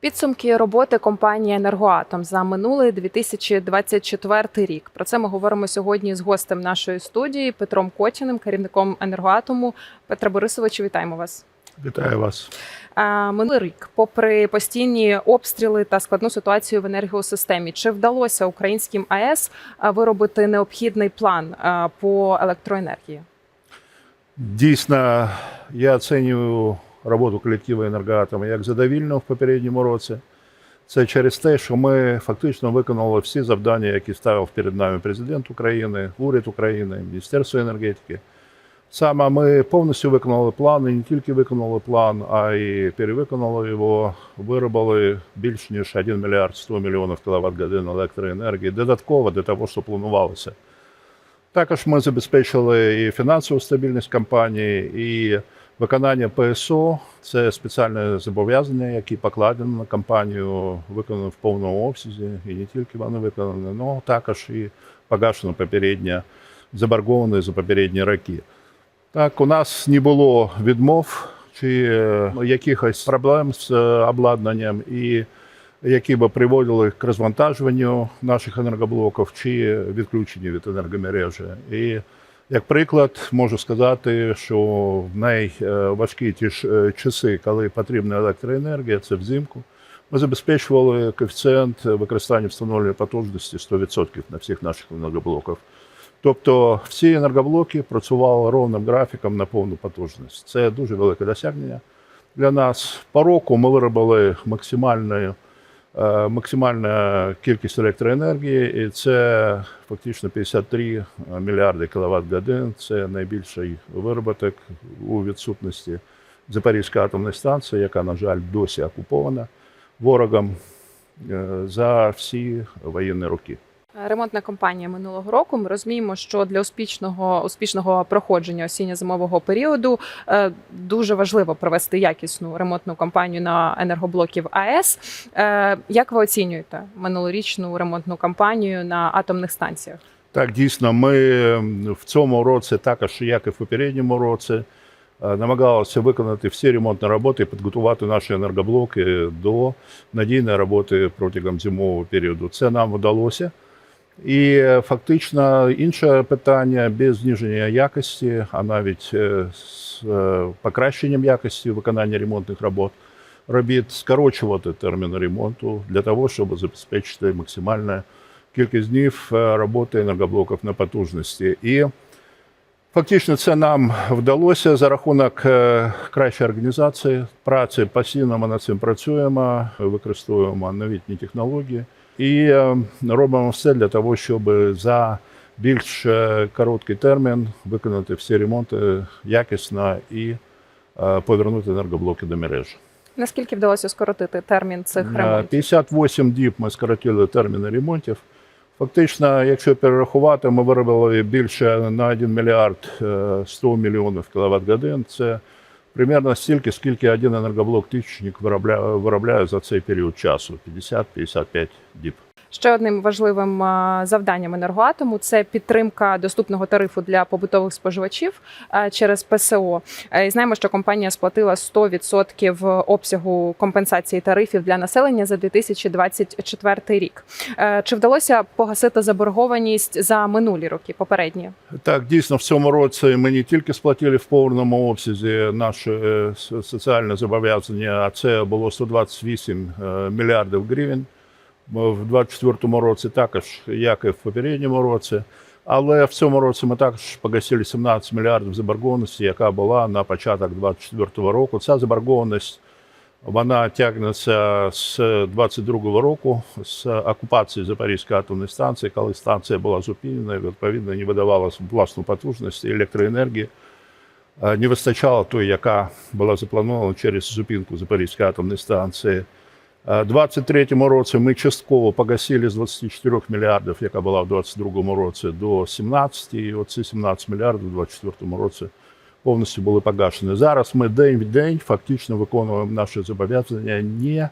Підсумки роботи компанії Енергоатом за минулий 2024 рік. Про це ми говоримо сьогодні з гостем нашої студії Петром Котіним, керівником енергоатому. Петро Борисовичу, вітаємо вас. Вітаю вас. Минулий рік, попри постійні обстріли та складну ситуацію в енергосистемі, чи вдалося українським АЕС виробити необхідний план по електроенергії? Дійсно, я оцінюю роботу колективу енергоатому як задовільну в попередньому році. Це через те, що ми фактично виконали всі завдання, які ставив перед нами президент України, уряд України, Міністерство енергетики. Саме ми повністю виконали план, і не тільки виконали план, а й перевиконали його, виробили більш ніж 1 мільярд 100 мільйонів кіловат годин електроенергії додатково для того, що планувалося. Також ми забезпечили і фінансову стабільність компанії, і виконання ПСО. Це спеціальне зобов'язання, які покладені на компанію, виконані в повному обсязі, і не тільки вони виконані, але також і погашено попередня заборговані за попередні роки. Так, у нас не було відмов чи е, якихось проблем з е, обладнанням, і які б приводили к розвантажуванню наших енергоблоків чи відключенню від енергомережі. І як приклад, можу сказати, що в найважкі ті ж е, часи, коли потрібна електроенергія, це взимку. Ми забезпечували коефіцієнт використання встановлення потужності 100% на всіх наших енергоблоках. Тобто всі енергоблоки працювали ровним графіком на повну потужність. Це дуже велике досягнення для нас. По року ми виробили максимальну, е, максимальну кількість електроенергії, і це фактично 53 мільярди кіловат годин. Це найбільший вироботок у відсутності Запорізької атомної станції, яка, на жаль, досі окупована ворогом е, за всі воєнні роки. Ремонтна кампанія минулого року. Ми розуміємо, що для успішного успішного проходження осінньо-зимового періоду е, дуже важливо провести якісну ремонтну кампанію на енергоблоків АЕС. Е, як ви оцінюєте минулорічну ремонтну кампанію на атомних станціях? Так, дійсно, ми в цьому році, також як і в попередньому році, е, намагалися виконати всі ремонтні роботи і підготувати наші енергоблоки до надійної роботи протягом зимового періоду. Це нам вдалося. І е, фактично інше питання без зниження якості, а навіть е, з е, покращенням якості виконання ремонтних робот, робіт скорочувати термін ремонту для того, щоб забезпечити максимальну кількість днів роботи енергоблоків на потужності. І фактично це нам вдалося за рахунок кращої організації праці. Постійно ми над цим працюємо, використовуємо новітні технології і е, робимо все для того, щоб за більш е, короткий термін виконати всі ремонти якісно і е, повернути енергоблоки до мережі. Наскільки вдалося скоротити термін цих ремонтів? 58 діб ми скоротили терміни ремонтів. Фактично, якщо перерахувати, ми виробили більше на 1 мільярд е, 100 мільйонів кіловат годин. Це примерно стільки, скільки один енергоблок тисячник виробляє, виробляє за цей період часу 50-55 діб. Ще одним важливим завданням енергоатому це підтримка доступного тарифу для побутових споживачів через ПСО. Е, І знаємо, що компанія сплатила 100% обсягу компенсації тарифів для населення за 2024 рік. Е, Чи вдалося погасити заборгованість за минулі роки попередні? Так, дійсно, в цьому році ми не тільки сплатили в повному обсязі наше е, соціальне зобов'язання, а це було 128 е, мільярдів гривень. В 2024 році також, як і в попередньому році. Але в цьому році ми також погасили 17 мільярдів заборгованості, яка була на початок 2024 року. Ця заборгованість вона тягнеться з 22-го року, з окупації Запорізької атомної станції, коли станція була зупинена, відповідно, не видавала власну потужність електроенергії. е, Не вистачало тої, яка була запланована через зупинку Запорізької атомної станції. Е, У 2023 році ми частково погасили з 24 мільярдів, яка була в 2022 році, до 17, і оці 17 мільярдів у 2024 році повністю були погашені. Зараз ми день в день фактично виконуємо наші зобов'язання, не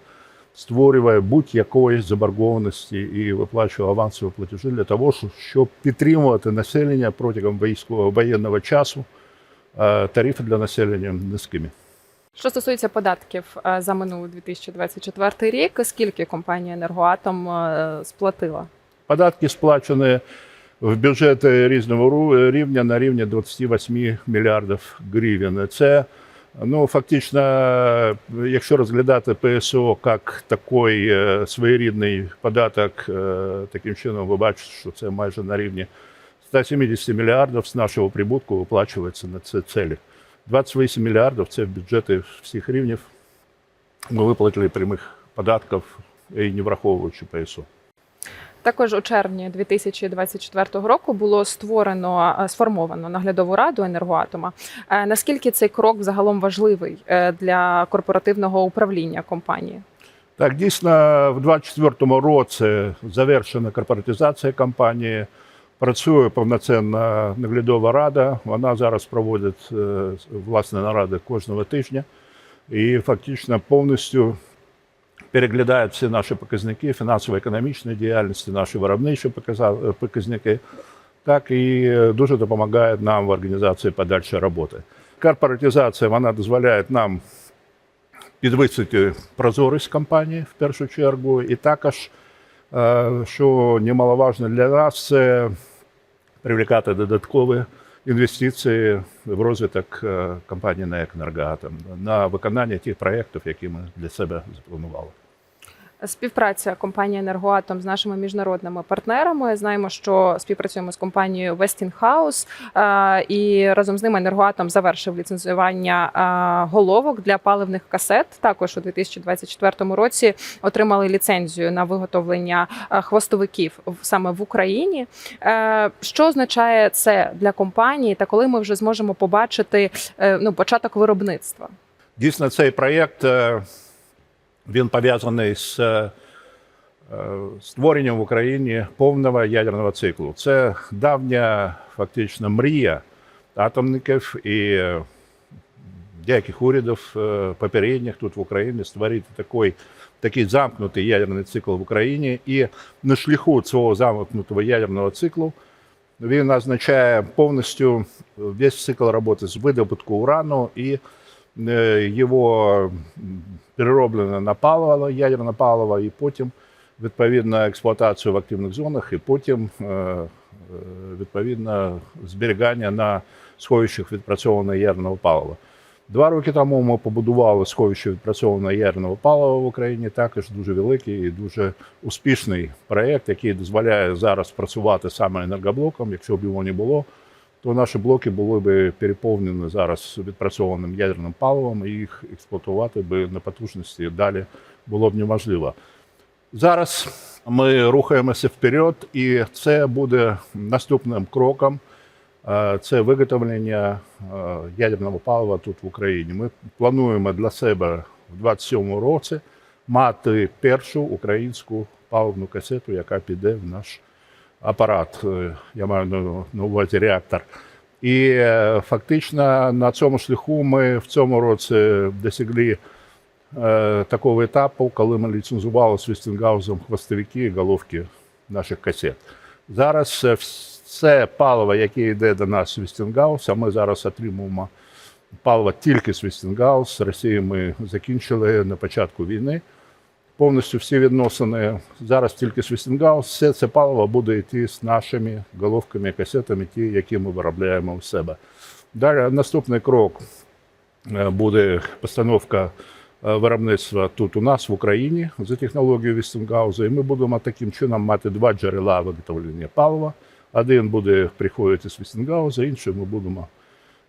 створює будь-якої заборгованості і виплачує авансові платежі для того, щоб підтримувати населення протягом військового воєнного часу. е, Тарифи для населення низькими. Що стосується податків е, за минулий 2024 рік, скільки компанія Енергоатом е, сплатила? Податки сплачені в бюджети різного ру- рівня на рівні 28 мільярдів гривень. Це ну, фактично, якщо розглядати ПСО як такий е, своєрідний податок, е, таким чином ви бачите, що це майже на рівні 170 мільярдів з нашого прибутку виплачується на це цілі. 28 мільярдів це в бюджети всіх рівнів. Ми виплатили прямих податків і не враховуючи ПСО. Також у червні 2024 року було створено е, сформовано наглядову раду енергоатома. Е, Наскільки цей крок загалом важливий е, для корпоративного управління компанії? Так, дійсно, в 2024 році завершена корпоратизація компанії. Працює повноцінна наглядова рада. Вона зараз проводить е, власне наради кожного тижня і фактично повністю переглядає всі наші показники фінансово-економічної діяльності, наші виробничі показники, так і е, дуже допомагає нам в організації подальшої роботи. Корпоратизація вона дозволяє нам підвищити прозорість компанії в першу чергу, і також, е, що немаловажно для нас, це привлекати додаткові інвестиції в розвиток е, компанії на «Енергоатом», на виконання тих проєктів, які ми для себе запланували. Співпраця компанії Енергоатом з нашими міжнародними партнерами. Знаємо, що співпрацюємо з компанією Westinghouse, е, і разом з ними Енергоатом завершив ліцензування е, головок для паливних касет. Також у 2024 році отримали ліцензію на виготовлення е, хвостовиків саме в Україні. Що означає це для компанії, та коли ми вже зможемо побачити ну початок виробництва? Дійсно, цей проєкт він пов'язаний з е, створенням в Україні повного ядерного циклу. Це давня фактично мрія атомників і е, деяких урядів е, попередніх тут в Україні створити такий, такий замкнутий ядерний цикл в Україні. І на шляху цього замкнутого ядерного циклу він означає повністю весь цикл роботи з видобутку урану і е, його м, перероблено на паливо, ядерне паливо, і потім відповідно експлуатацію в активних зонах, і потім е, е, відповідно зберігання на сховищах відпрацьованого ядерного палива. Два роки тому ми побудували сховище відпрацьованого ядерного палива в Україні. Також дуже великий і дуже успішний проєкт, який дозволяє зараз працювати саме енергоблоком. Якщо б його не було, то наші блоки були б переповнені зараз відпрацьованим ядерним паливом, і їх експлуатувати би на потужності далі було б неможливо. Зараз ми рухаємося вперед, і це буде наступним кроком. Е, Це виготовлення е, ядерного палива тут в Україні. Ми плануємо для себе в 2027 році мати першу українську паливну касету, яка піде в наш апарат. Е, Я маю на- увазі реактор. І е, фактично на цьому шляху ми в цьому році досягли е, такого етапу, коли ми ліцензували з Вестінгаузом хвостовики і головки наших касет. Зараз все паливо, яке йде до нас з Вестінгаус, а ми зараз отримуємо паливо тільки з Вестінгаус. З Росією ми закінчили на початку війни. Повністю всі відносини зараз тільки з Вестінгаус. Все це паливо буде йти з нашими головками, касетами, ті, які ми виробляємо у себе. Далі наступний крок е, буде постановка е, виробництва тут у нас в Україні за технологією Вестінгауза. І ми будемо таким чином мати два джерела виготовлення палива. Один буде приходити з Вестінгауза, інший ми будемо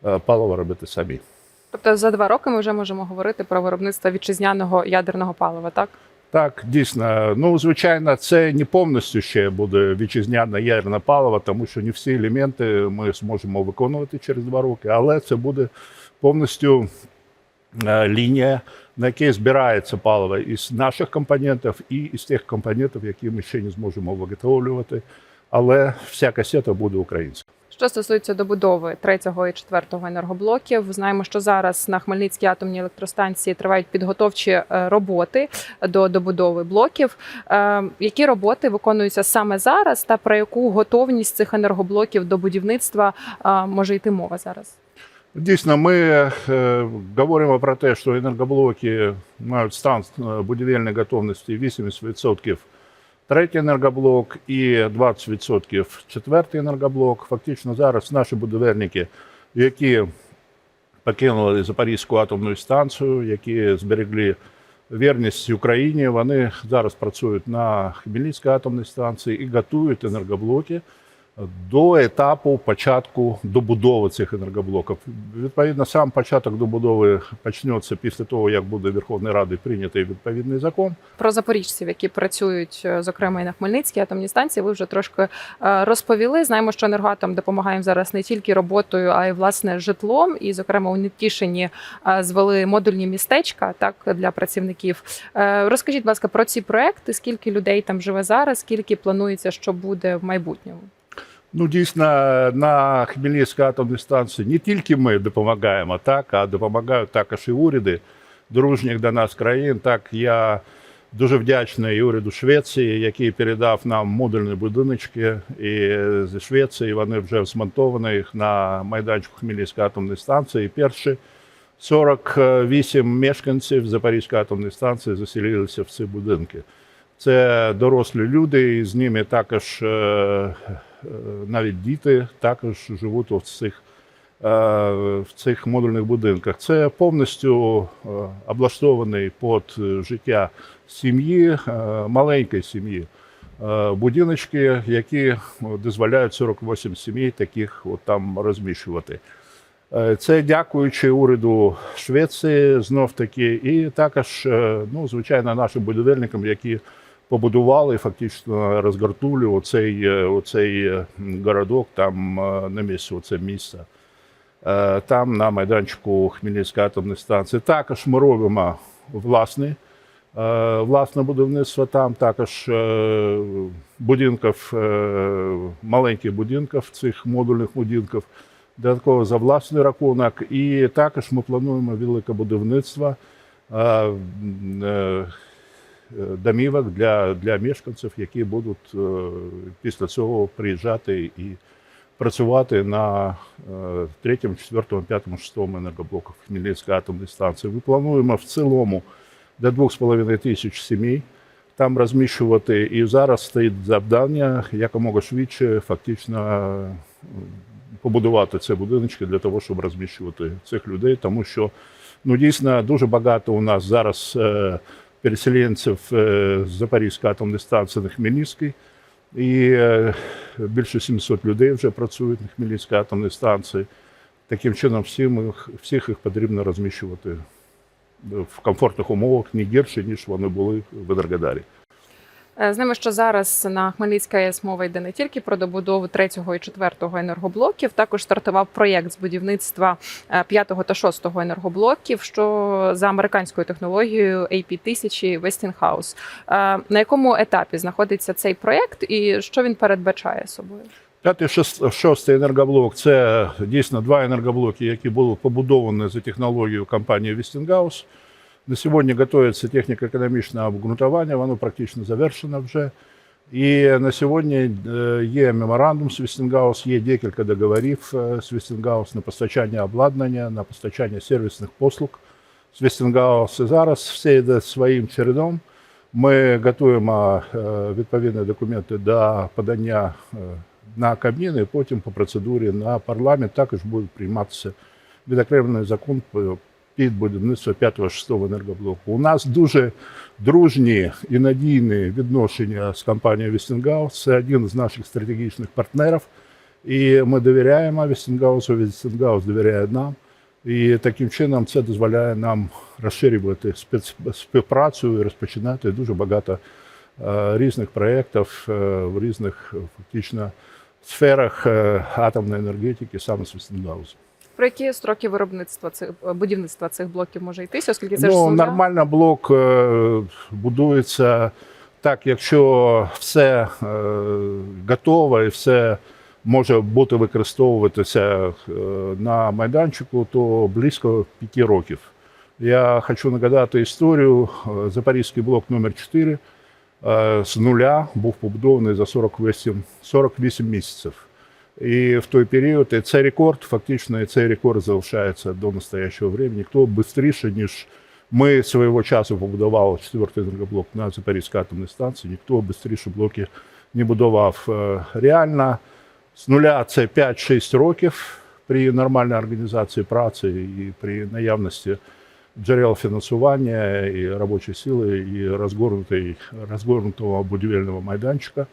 е, паливо робити самі. Тобто за два роки ми вже можемо говорити про виробництво вітчизняного ядерного палива, так? Так, дійсно. Ну, звичайно, це не повністю ще буде вітчизняне ядерне паливо, тому що не всі елементи ми зможемо виконувати через два роки, але це буде повністю е, лінія, на якій збирається паливо із наших компонентів і із тих компонентів, які ми ще не зможемо виготовлювати. Але вся касета буде українська. Що стосується добудови третього і четвертого енергоблоків, знаємо, що зараз на Хмельницькій атомній електростанції тривають підготовчі е, роботи до добудови блоків. Е, Які роботи виконуються саме зараз, та про яку готовність цих енергоблоків до будівництва е, може йти мова зараз? Дійсно, ми е, говоримо про те, що енергоблоки мають стан е, будівельної готовності 80% третій енергоблок і 20% четвертий енергоблок. Фактично зараз наші будівельники, які покинули Запорізьку атомну станцію, які зберегли вірність Україні, вони зараз працюють на Хмельницькій атомній станції і готують енергоблоки до етапу початку добудови цих енергоблоків. Відповідно, сам початок добудови почнеться після того, як буде Верховною Радою прийнятий відповідний закон. Про запоріжців, які працюють, е, зокрема і на Хмельницькій атомній станції, ви вже трошки е, розповіли. Знаємо, що енергоатом допомагає їм зараз не тільки роботою, а й власне житлом. І, зокрема, у Нетішині е, звели модульні містечка так для працівників. Розкажіть, будь ласка, про ці проекти. Скільки людей там живе зараз? Скільки планується, що буде в майбутньому? Ну, дійсно, на Хмельницькій атомній станції не тільки ми допомагаємо, так, а допомагають також і уряди дружніх до нас країн. Так, я дуже вдячний уряду Швеції, який передав нам модульні будиночки. І зі Швеції вони вже змонтовані їх на майданчику Хмельницької атомної станції. І перші 48 мешканців Запорізької атомної станції заселилися в ці будинки. Це дорослі люди, і з ними також е, навіть діти також живуть в цих, е, в цих модульних будинках. Це повністю е, облаштований під життя сім'ї, е, маленької сім'ї. е, Будиночки, які дозволяють 48 сімей таких от там розміщувати. Е, Це дякуючи уряду Швеції знов таки, і також, е, ну, звичайно, нашим будівельникам, які побудували, фактично розгортули оцей, е, оцей е, городок там е, на місці, оце місце. Там на майданчику Хмельницької атомної станції. Також ми робимо власне, власне будівництво там, також будинків, маленьких будинків, цих модульних будинків додатково за власний рахунок. І також ми плануємо велике будівництво домівок для, для мешканців, які будуть е, після цього приїжджати і працювати на е, третьому, четвертому, п'ятому, шестому енергоблоках Хмельницької атомної станції. Ми плануємо в цілому до 2,5 тисяч сімей там розміщувати. І зараз стоїть завдання якомога швидше фактично е, побудувати ці будиночки для того, щоб розміщувати цих людей, тому що ну дійсно дуже багато у нас зараз е, переселенців з Запорізької атомної станції на Хмельницький. І е, більше 700 людей вже працюють на Хмельницькій атомній станції. Таким чином, їх, всіх їх потрібно розміщувати в комфортних умовах не гірше, ніж вони були в Енергодарі. Е, Знаємо, що зараз на Хмельницькій АЕС мова йде не тільки про добудову третього і четвертого енергоблоків, також стартував проєкт з будівництва е, п'ятого та шостого енергоблоків, що за американською технологією AP1000 Westinghouse. Е, На якому етапі знаходиться цей проєкт і що він передбачає собою? П'ятий, шостий енергоблок це дійсно два енергоблоки, які були побудовані за технологією компанії Westinghouse. На сьогодні готується техніко-економічне обґрунтування, воно практично завершено вже. І на сьогодні е, є меморандум з Westinghouse, є декілька договорів е, з Westinghouse на постачання обладнання, на постачання сервісних послуг з Westinghouse. І зараз все йде своїм чередом. Ми готуємо е, відповідні документи до подання е, на Кабмін і потім по процедурі на парламент також буде прийматися відокремлений закон по- під будівництво 5-6 енергоблоку. У нас дуже дружні і надійні відношення з компанією Westinghouse. Це один з наших стратегічних партнерів. І ми довіряємо Westinghouse, Westinghouse довіряє нам. І таким чином це дозволяє нам розширювати співпрацю і розпочинати дуже багато е, різних проєктів е, в різних фактично сферах е, атомної енергетики саме з Westinghouse. Про які строки виробництва цих будівництва цих блоків може йтися, оскільки це ж Ну, земля? нормально блок е, будується так, якщо все е, готово і все може бути використовуватися е, на майданчику, то близько п'яти років. Я хочу нагадати історію. Е, Запорізький блок номер 4 е, з нуля був побудований за 48, 48 місяців. І в той період і це рекорд, фактично, і цей рекорд залишається до настоящого времени. Ніхто швидше, ніж ми свого часу побудували четвертий енергоблок на Запорізькій атомній станції, ніхто швидше блоки не будував. Е, Реально з нуля це 5-6 років при нормальній організації праці і при наявності джерел фінансування і робочої сили, і розгорнутого будівельного майданчика.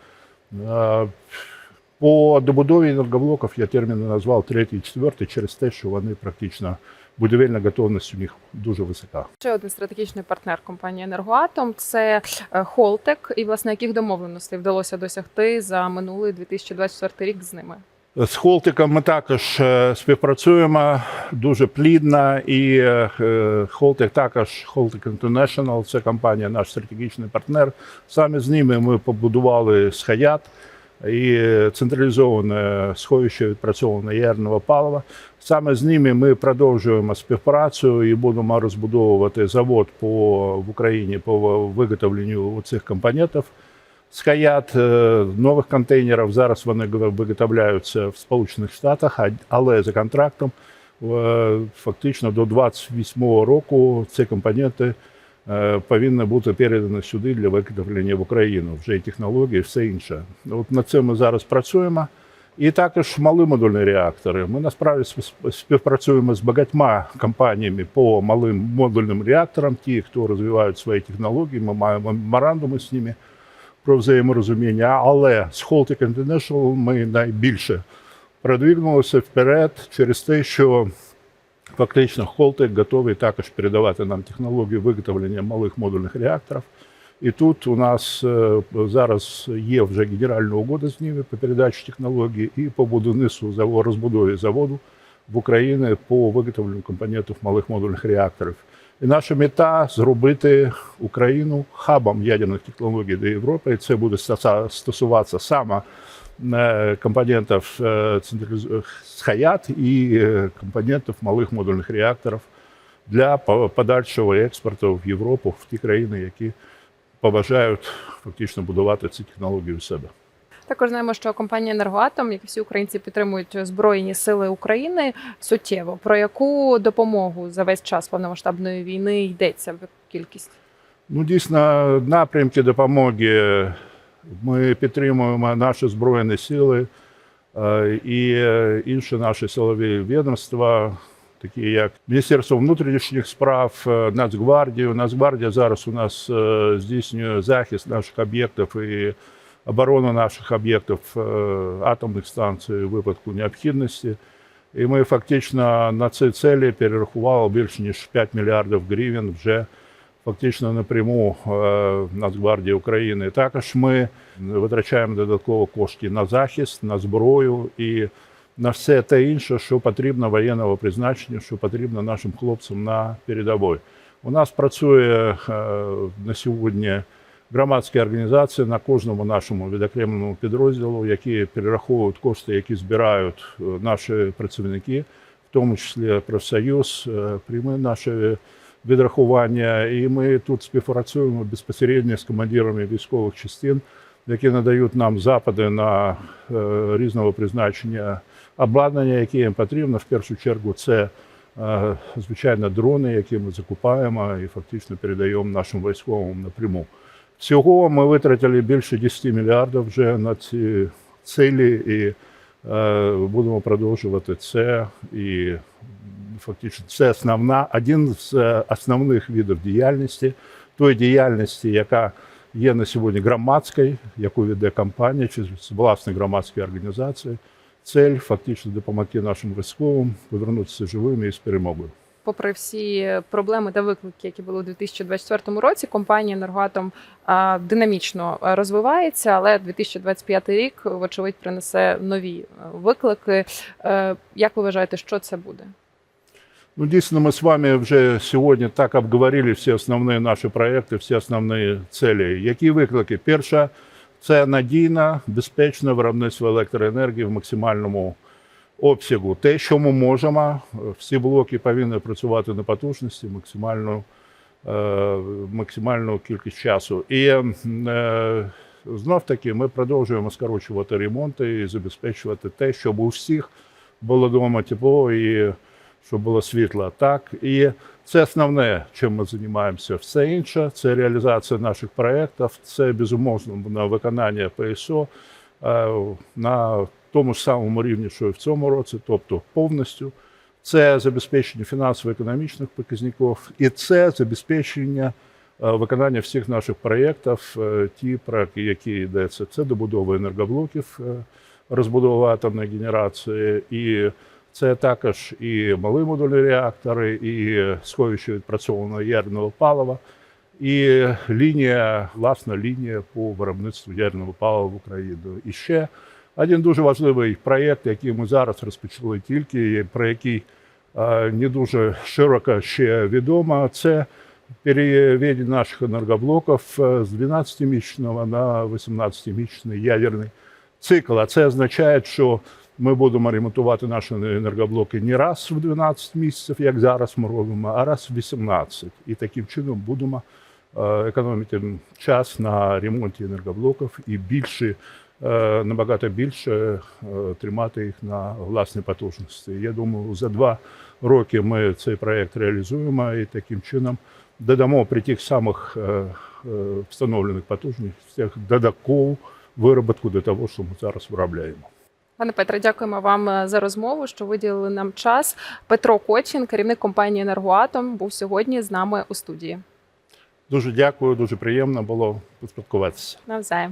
По добудові енергоблоків я терміни назвав третій, четвертий через те, що вони практично будівельна готовність у них дуже висока. Ще один стратегічний партнер компанії Енергоатом це е, Холтек, і власне яких домовленостей вдалося досягти за минулий 2024 рік з ними. З Холтиком ми також е, співпрацюємо дуже плідно. І е, Холтик також Холтик International, це компанія, наш стратегічний партнер. Саме з ними ми побудували Схаят і централізоване сховище відпрацьованого ядерного палива. Саме з ними ми продовжуємо співпрацю і будемо розбудовувати завод по в Україні по виготовленню цих компонентів. Скаят е, нових контейнерів. Зараз вони виготовляються в Сполучених Штатах, але за контрактом е, фактично до 28-го року ці компоненти е, повинні бути передані сюди для виготовлення в Україну. Вже і технології, і все інше. От над цим ми зараз працюємо. І також малі модульні реактори. Ми насправді співпрацюємо з багатьма компаніями по малим модульним реакторам. Ті, хто розвивають свої технології, ми маємо меморандуми з ними про взаєморозуміння. Але з Холтик International ми найбільше продвинулися вперед через те, що фактично Холтик готовий також передавати нам технологію виготовлення малих модульних реакторів. І тут у нас е, зараз є вже генеральна угода з ними по передачі технології і по будівництву розбудові заводу в Україні по виготовленню компонентів малих модульних реакторів. І наша мета зробити Україну хабом ядерних технологій до Європи. І це буде стосуватися саме е, компонентів е, централіз- Схаят і е, компонентів малих модульних реакторів для по- подальшого експорту в Європу, в ті країни, які побажають фактично будувати ці технології у себе. Також знаємо, що компанія Енергоатом, як і всі українці, підтримують збройні сили України суттєво. Про яку допомогу за весь час повномасштабної війни йдеться в кількість? Ну, дійсно, напрямки допомоги ми підтримуємо наші збройні сили е, і е, інші наші силові відомства, такі як Міністерство внутрішніх справ, е, Нацгвардію. Нацгвардія зараз у нас здійснює захист наших об'єктів і оборону наших об'єктів атомних станцій у випадку необхідності. І ми фактично на ці цілі перерахували більше ніж 5 мільярдів гривень вже фактично напряму е, Нацгвардії України. Також ми витрачаємо додатково кошти на захист, на зброю і на все те інше, що потрібно воєнного призначення, що потрібно нашим хлопцям на передовій. У нас працює е, на сьогодні громадські організації на кожному нашому відокремленому підрозділу, які перераховують кошти, які збирають е, наші працівники, в тому числі профсоюз, прийме наші відрахування. І ми тут співпрацюємо безпосередньо з командирами військових частин, які надають нам запити на е, різного призначення обладнання, яке їм потрібно. В першу чергу це е, звичайно дрони, які ми закупаємо і фактично передаємо нашим військовим напряму. Всього ми витратили більше 10 мільярдів вже на ці цілі і е, будемо продовжувати це. І фактично це основна, один з е, основних видів діяльності, тої діяльності, яка є на сьогодні громадською, яку веде компанія чи власні громадські організації. Цель фактично допомогти нашим військовим повернутися живими і з перемогою. Попри всі проблеми та виклики, які були у 2024 році, компанія Енергоатом динамічно розвивається, але 2025 рік, вочевидь, принесе нові виклики. Е, Як ви вважаєте, що це буде? Ну, дійсно, ми з вами вже сьогодні так обговорили всі основні наші проекти, всі основні цілі. Які виклики? Перша це надійне, безпечне виробництво електроенергії в максимальному обсягу. Те, що ми можемо, всі блоки повинні працювати на потужності максимальну, е, максимальну кількість часу. І е, знов таки ми продовжуємо скорочувати ремонти і забезпечувати те, щоб у всіх було вдома тепло і щоб було світло. Так і це основне, чим ми займаємося. Все інше це реалізація наших проєктів, це безумовно на виконання ПСО е, на тому ж самому рівні, що і в цьому році, тобто повністю. Це забезпечення фінансово-економічних показників і це забезпечення е, виконання всіх наших проєктів. Е, Ті проекти, які йдеться, це добудова енергоблоків, розбудова атомної генерації, і це також і малі модульні реактори, і сховище відпрацьованого ядерного палива, і лінія, власна лінія по виробництву ядерного палива в Україну. І ще один дуже важливий проєкт, який ми зараз розпочали тільки, про який не дуже широко ще відомо, це переведення наших енергоблоків е, з 12-місячного на 18-місячний ядерний цикл. А це означає, що ми будемо ремонтувати наші енергоблоки не раз в 12 місяців, як зараз ми робимо, а раз в 18. І таким чином будемо е, економити час на ремонті енергоблоків і більше, е, набагато більше е, тримати їх на власній потужності. Я думаю, за два роки ми цей проект реалізуємо і таким чином додамо при тих самих встановлених потужностях додаткову вироботку до того, що ми зараз виробляємо. Пане Петре, дякуємо вам е, за розмову, що виділили нам час. Петро Кочин, керівник компанії Енергоатом, був сьогодні з нами у студії. Дуже дякую, дуже приємно було поспілкуватися. Навзаєм.